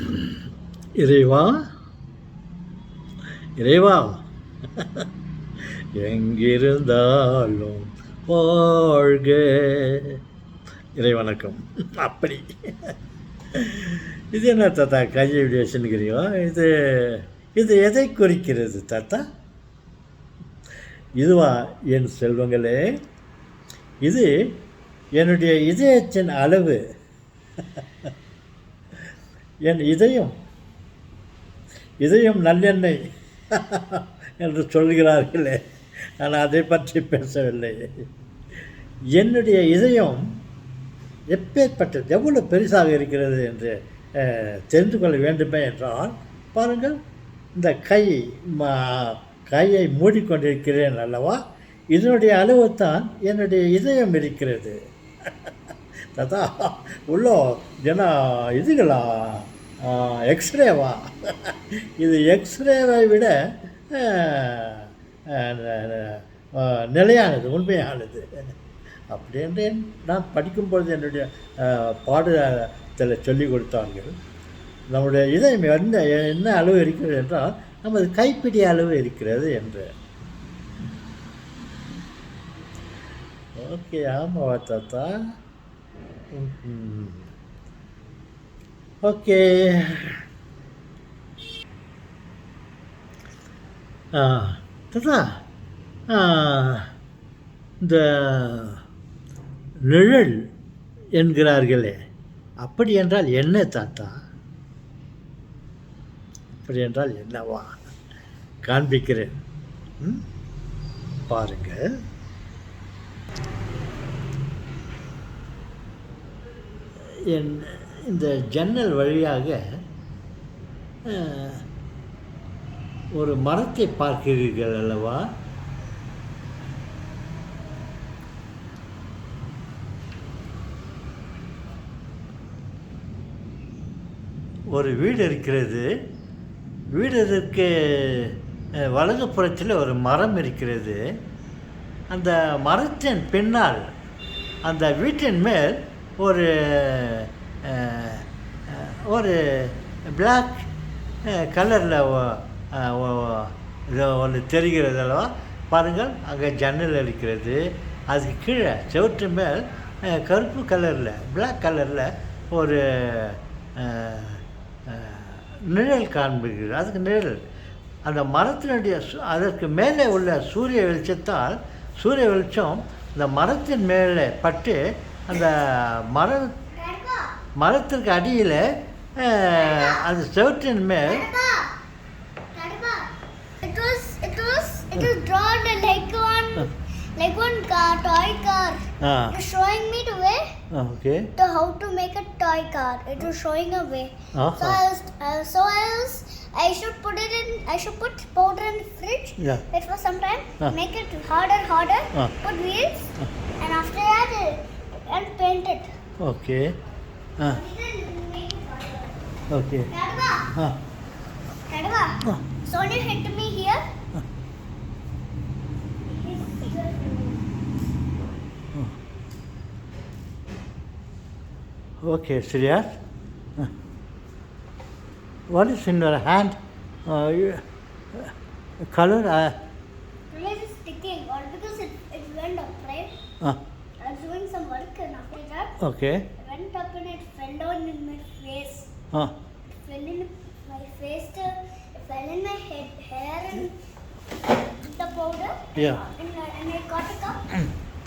இறைவா? இறைவா? எங்கிருந்தாலும் வாழ்க. இறைவணக்கம் அப்படி. இது என்ன தாத்தா கன்ஜுவேஷனுங்கிறீங்களா இது இது எதை குறிக்கிறது தாத்தா? இதுவா என் செல்வங்களே இது என்னுடைய இதயத்தின் அளவு. என் இதயம் இதயம் நல்லெண்ணெய் என்று சொல்கிறார்களே. நான் அதை பற்றி பேசவில்லை. என்னுடைய இதயம் எப்பேற்பட்டது எவ்வளவு பெருசாக இருக்கிறது என்று தெரிந்து கொள்ள வேண்டுமே என்றால் பாருங்கள் இந்த கை ம- கையை மூடிக்கொண்டிருக்கிறேன் அல்லவா? இதனுடைய அளவு தான் என்னுடைய இதயம் இருக்கிறது. தாத்தா உள்ளோ ஜன இதுங்களா எக்ஸ்ரேவா? இது எக்ஸ்ரேவை விட நிலையானது உண்மையானது. அப்படின்றேன். நான் படிக்கும்பொழுது என்னுடைய பாடத்தில் சொல்லிக் கொடுத்தார்கள். நம்முடைய இதயம் என்ன என்ன அளவு இருக்கிறது என்றால் நமது கைப்பிடி அளவு இருக்கிறது என்று. ஓகே ஆமாம் தாத்தா? ஓகே. ஆ தாத்தா இந்த நிழல் என்கிறார்களே அப்படி என்றால் என்ன தாத்தா? அப்படி என்றால் என்னவா? காண்பிக்கிறேன். ம்? என் இந்த ஜன்னல் வழியாக ஒரு மரத்தை பார்க்கிறீர்கள் அல்லவா? ஒரு வீடு இருக்கிறது. வீடுக்கு அஹ், வலது புறத்தில் ஒரு மரம் இருக்கிறது. அந்த மரத்தின் பின்னால் அந்த வீட்டின் மேல் ஒரு ஒரு பிளாக் கலரில் ஒன்று தெரிகிறது அல்லவா பாருங்கள் அங்கே ஜன்னல் இருக்கிறது. அதுக்கு கீழே செவற்று மேல் கருப்பு கலரில் பிளாக் கலரில் ஒரு நிழல் காண்பிக்கிறது. அதுக்கு நிழல். அந்த மரத்தினுடைய சு- அதற்கு மேலே உள்ள சூரிய வெளிச்சத்தால் சூரிய வெளிச்சம் அந்த மரத்தின் மேலே பட்டு அந்த மர மரத்திற்கு அடியில் அந்த செவற்றின் மேல் It was, it was, it was drawn like one, like one car, toy car. Ah It was showing me the way okay to how to make a toy car. It was showing a way. So aha I was, uh, so I was, I should put it in, I should put powder in the fridge. Yeah. Wait for some time, Ah. make it harder, harder, Ah. put wheels, and after that, uh, and paint it. Okay. Ah. Okay. Kadwa. Ah. Kadwa. Ah. Sony hit me here. Ah. ah. Okay, Sriyas. Ah. What is in your hand? Uh, you, uh, color? Uh, because it's sticking or because it, it went up, right? Ah. Okay. I went up and it fell down in my face. Huh. It fell in my face, it fell in my head, hair and the powder. Yeah. And I, and I got a cup.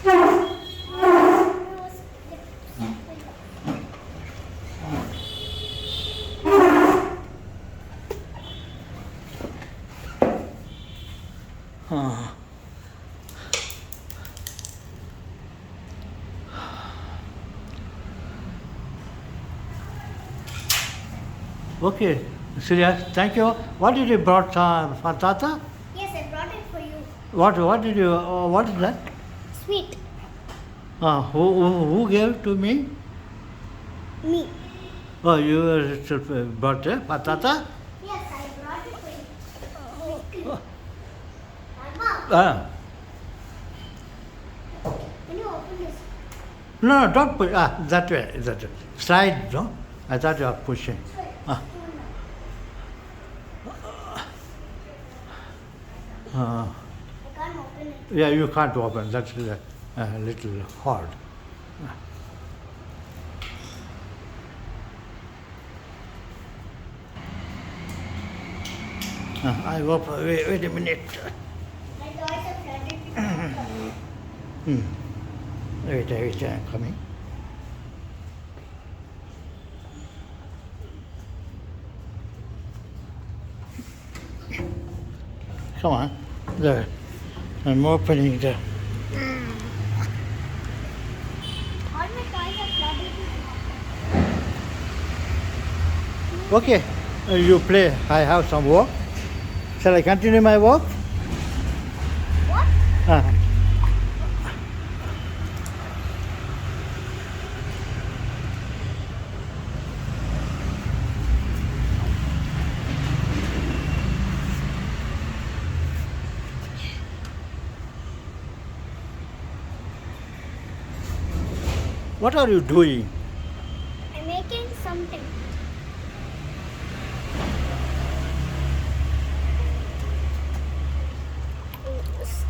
Huh. Okay, serious. Thank you. What did you brought uh, for Tata? Yes, I brought it for you. What what did you? Uh, what is that? Sweet. Uh, who, who who gave it to me? Me. Oh, you uh, brought it for Tata? Yes, I brought it for you. Ah, can you open this? no, no, don't push. Ah, that way, that way. Slide, no. I thought you are pushing. Uh, yeah, you can't open. That's a uh, little hard. Uh, I hope. Uh, wait, wait a minute. My toys are hmm. Wait, wait, I'm coming. Come on. There. I'm opening the. All my toys are flooded. Okay, uh, you play. I have some work. Shall I continue my work? What? Uh, what are you doing? I'm making something.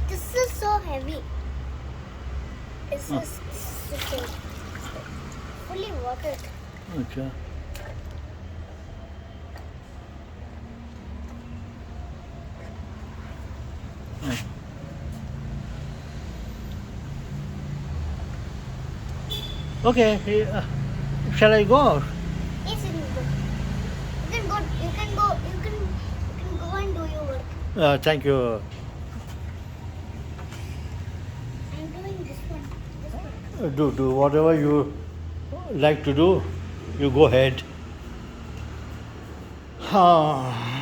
This- is so heavy. This hmm. Huh. is okay. fully watered. Okay. Okay, uh, shall I go? Yes, you can go. You can go. You can go. You can. You can go and do your work. Uh, thank you. I'm doing this one. This one. Uh, Do, do whatever you like to do, you go ahead. Ah.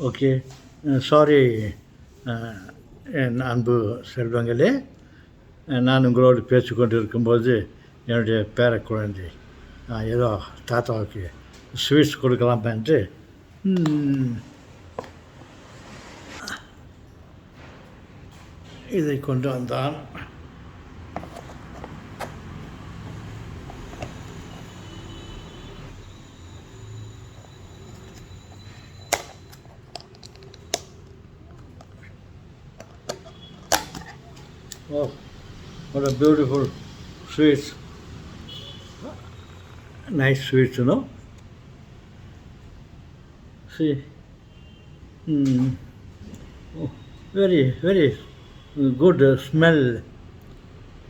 Okay. Sorry என் அன்பு செல்வங்களே நான் உங்களோடு பேசிக்கொண்டு இருக்கும்போது என்னுடைய பேர குழந்தை ஏதோ தாத்தாவுக்கு ஸ்வீட்ஸ் கொடுக்கலாம் என்று இதை கொண்டு வந்தான். What a beautiful sweets. Nice sweets, you know. See, mm. oh, very, very good uh, smell.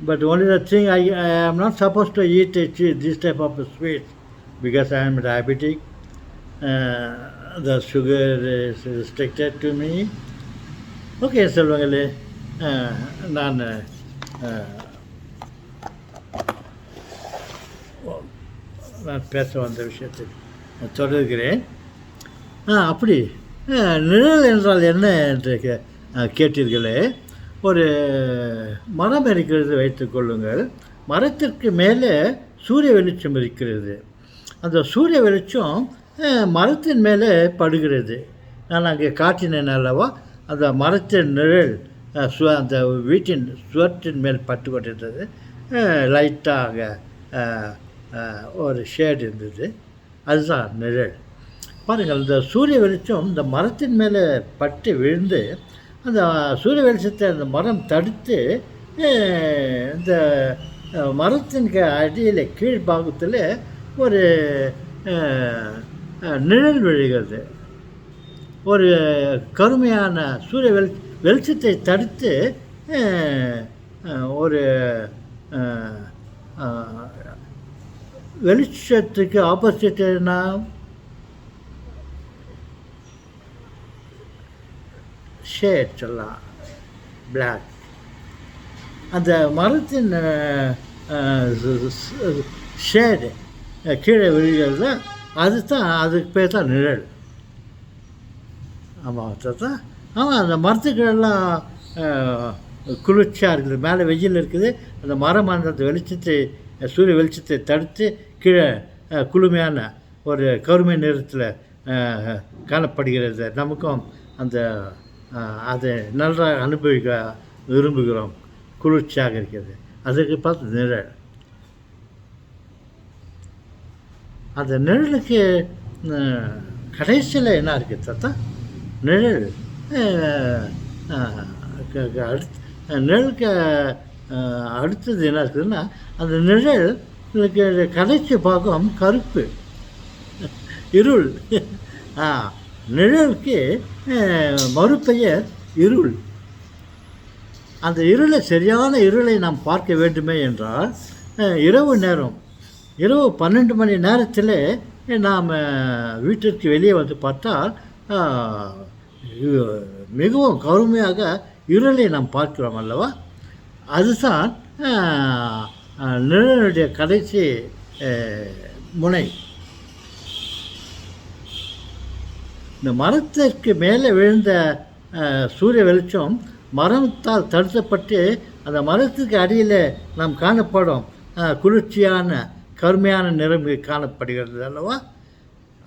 But only the thing, I, I am not supposed to eat cheese, this type of sweets because I am diabetic. Uh, the sugar is restricted to me. Okay, so long, uh, none. Uh, uh நான் பேச வந்த விஷயத்தை தொடர்கிறேன். ஆ அப்படி. நிழல் என்றால் என்ன என்று கே- கேட்டீர்களே? ஒரு மரம் இருக்கிறது வைத்துக்கொள்ளுங்கள் மரத்திற்கு மேலே சூரிய வெளிச்சம் இருக்கிறது. அந்த சூரிய வெளிச்சம் மரத்தின் மேலே படுகிறது. நான் அங்கே காட்டினேன் அல்லவா? அந்த மரத்தின் நிழல் சு அந்த வீட்டின் சுவற்றின் மேல் பட்டு கொண்டிருந்தது. லைட்டாக ஒரு ஷேட் இருந்தது. அதுதான் நிழல். பாருங்கள் இந்த சூரிய வெளிச்சம் இந்த மரத்தின் மேலே பட்டு விழுந்து அந்த சூரிய வெளிச்சத்தை அந்த மரம் தடுத்து இந்த மரத்தின் க அடியில் கீழ்பாகத்தில் ஒரு நிழல் விழுகிறது. ஒரு கருமையான சூரிய வெளி வெளிச்சத்தை தடுத்து ஒரு வெளிச்சத்துக்கு ஆப்போசிட் என்ன? ஷேட் சொல்லலாம். பிளாக் அந்த மரத்தின் ஷேடு கீழே விழுகிறது அது தான் அதுக்கு பேர் தான் நிழல். ஆமாம் தான் ஆமாம் அந்த மரத்துக்கெல்லாம் குளிர்ச்சியாக இருக்குது. மேலே வெயில் இருக்குது. அந்த மரம் அந்த வெளிச்சத்தை சூரிய வெளிச்சத்தை தடுத்து கீழே குளுமையான ஒரு கருமை நிறத்தில் காணப்படுகிறது. நமக்கும் அந்த அதை நன்றாக அனுபவிக்க விரும்புகிறோம். குளிர்ச்சியாக இருக்கிறது. அதுக்கு பார்த்து நிழல். அந்த நிழலுக்கு கடைசியில் என்ன இருக்குது தாத்தா? நிழல். அஹ், அடுத்து நிழலுக்கு அடுத்தது என்ன இருக்குதுன்னா அந்த நிழல் இதுக்கு கடைசி பாகம் கருப்பு. இருள். ஆ நிழலுக்கு மறுபெயர் இருள். அந்த இருளை சரியான இருளை நாம் பார்க்க வேண்டுமே என்றால் இரவு நேரம். இரவு பன்னெண்டு மணி நேரத்தில் நாம் வீட்டிற்கு வெளியே வந்து பார்த்தால் மிகவும் கருமையாக இருளை நாம் பார்க்கிறோம் அல்லவா? அதுதான் நிழலுடைய கடைசி முனை. இந்த மரத்திற்கு மேலே விழுந்த சூரிய வெளிச்சம் மரத்தால் தடுத்தப்பட்டு அந்த மரத்துக்கு அடியில் நாம் காணப்படும் குளிர்ச்சியான கருமையான நிறம் காணப்படுகிறது அல்லவா?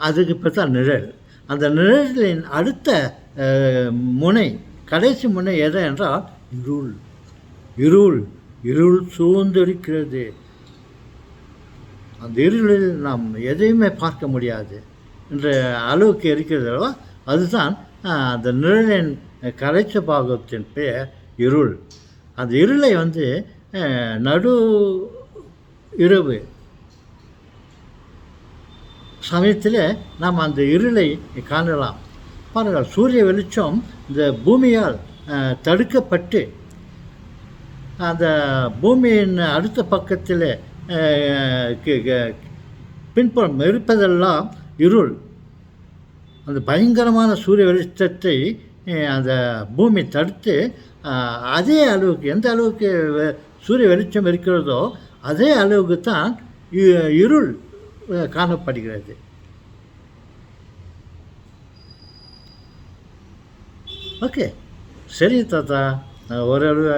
அதுக்கு இப்போ தான் நிழல். அந்த நிழலின் அடுத்த முனை கடைசி முனை எது என்றால் இருள். இருள். இருள் சூழ்ந்திருக்கிறது. அந்த இருளில் நாம் எதையுமே பார்க்க முடியாது. என்ற அளவுக்கு இருக்கிறது அல்லவா அதுதான் அந்த நிழலின் கரைச்ச பாகத்தின் பெயர் இருள். அந்த இருளை வந்து நடு இரவு சமயத்தில் நாம் அந்த இருளை காணலாம். பாருங்கள் சூரிய வெளிச்சம் இந்த பூமியால் தடுக்கப்பட்டு அந்த பூமியின் அடுத்த பக்கத்தில் பின்புறம் இருப்பதெல்லாம் இருள். அந்த பயங்கரமான சூரிய வெளிச்சத்தை அந்த பூமி தடுத்து அதே அளவுக்கு எந்த அளவுக்கு சூரிய வெளிச்சம் இருக்கிறதோ அதே அளவுக்கு தான் இருள் காணப்படுகிறது. ஓகே. சரி தாத்தா. ஓரளவு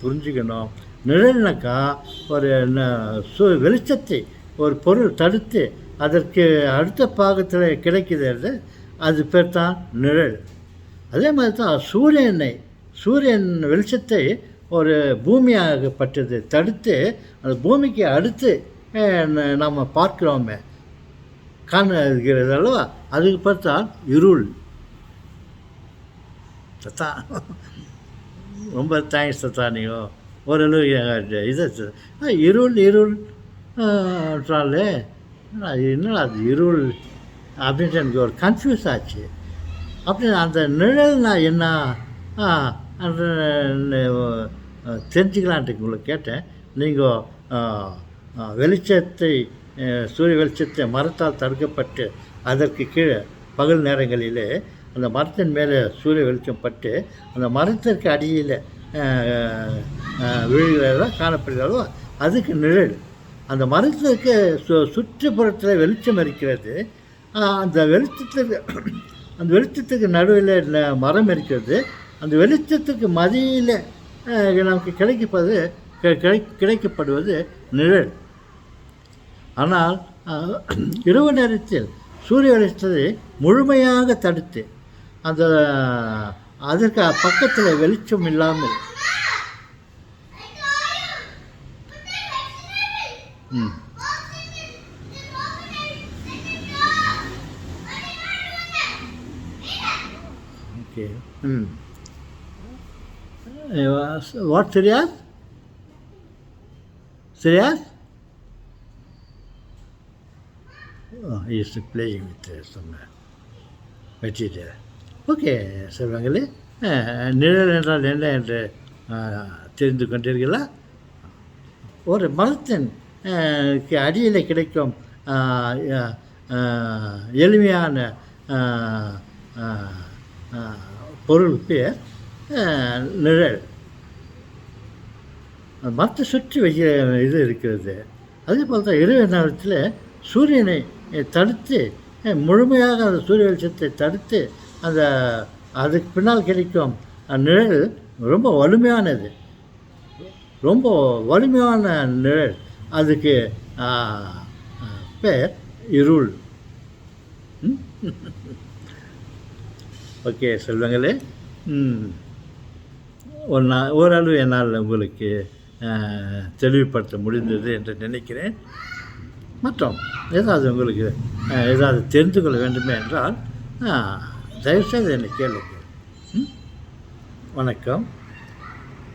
புரிஞ்சுக்கணும். நிழல்னாக்கா ஒரு சு- வெளிச்சத்தை ஒரு பொருள் தடுத்து அதற்கு அடுத்த பாகத்தில் கிடைக்கிறது அது பேர் தான் நிழல். அதே மாதிரி தான் சூரியனை சூரியன் வெளிச்சத்தை ஒரு பூமியாகப்பட்டது தடுத்து அந்த பூமிக்கு அடுத்து அஹ், நம்ம பார்க்கிறோமே காணுகிறது அல்லவா அதுக்கு பார்த்தா இருள். தான் ரொம்ப தேங்க்ஸ் தத்தா நீங்கள் ஓரளவு இது இருள் இருள். ட்ராலே என்னடா அது இருள்? அப்படின்ட்டு எனக்கு ஒரு கன்ஃபியூஸ் ஆச்சு. அப்படி அந்த நிழல்னா என்ன? அந்த தெரிஞ்சுக்கலான்ட்டு உங்களை கேட்டேன். நீங்கள் வெளிச்சத்தை சூரிய வெளிச்சத்தை மரத்தால் தடுக்கப்பட்டு அதற்கு கீழே பகல் நேரங்களிலே அந்த மரத்தின் மேலே சூரிய வெளிச்சம் பட்டு அந்த மரத்திற்கு அடியில் விழுகிறதா காணப்படுகிறதோ அதுக்கு நிழல். அந்த மரத்திற்கு சு சுற்றுப்புறத்தில் வெளிச்சம் இருக்கிறது. அந்த வெளிச்சத்துக்கு அந்த வெளிச்சத்துக்கு நடுவில் மரம் இருக்கிறது. அந்த வெளிச்சத்துக்கு மதியில் நமக்கு கிடைக்கப்பது கிடை கிடைக்கப்படுவது நிழல். ஆனால் இரவு நேரத்தில் சூரிய வெளிச்சத்தை முழுமையாக தடுத்து அந்த அதற்கு பக்கத்தில் வெளிச்சம் இல்லாமல். ம். ஓகே. ம். வாட் சரியாஸ் சரியாஸ் is playing with some material okay சொல்வாங்களே நிழல் என்றால் என்ன என்று தெரிந்து கொண்டீர்களா? ஒரு மரத்தின் அடியில் கிடைக்கும் எளிமையான பொருள் பேர் நிழல். மரத்தை சுற்றி வைக்க இது இருக்கிறது. அதே போல் தான் இரவு நேரத்தில் சூரியனை தடுத்து முழுமையாக அந்த சூரிய வெளிச்சத்தை தடுத்து அந்த அதுக்கு பின்னால் கிடைக்கும் அந்த நிழல் ரொம்ப வலிமையானது. ரொம்ப வலிமையான நிழல். அதுக்கு பேர் இருள். ம்? ஓகே செல்வங்களே. ஒரு நாள் ஓரளவு என்னால் உங்களுக்கு தெளிவுபடுத்த முடிந்தது என்று நினைக்கிறேன். மற்றும் ஏதாவது உங்களுக்கு ஏதாவது தெரிந்து கொள்ள வேண்டுமே என்றால் தயவுசெய்து என்னை கேளுங்கள் ம்? வணக்கம்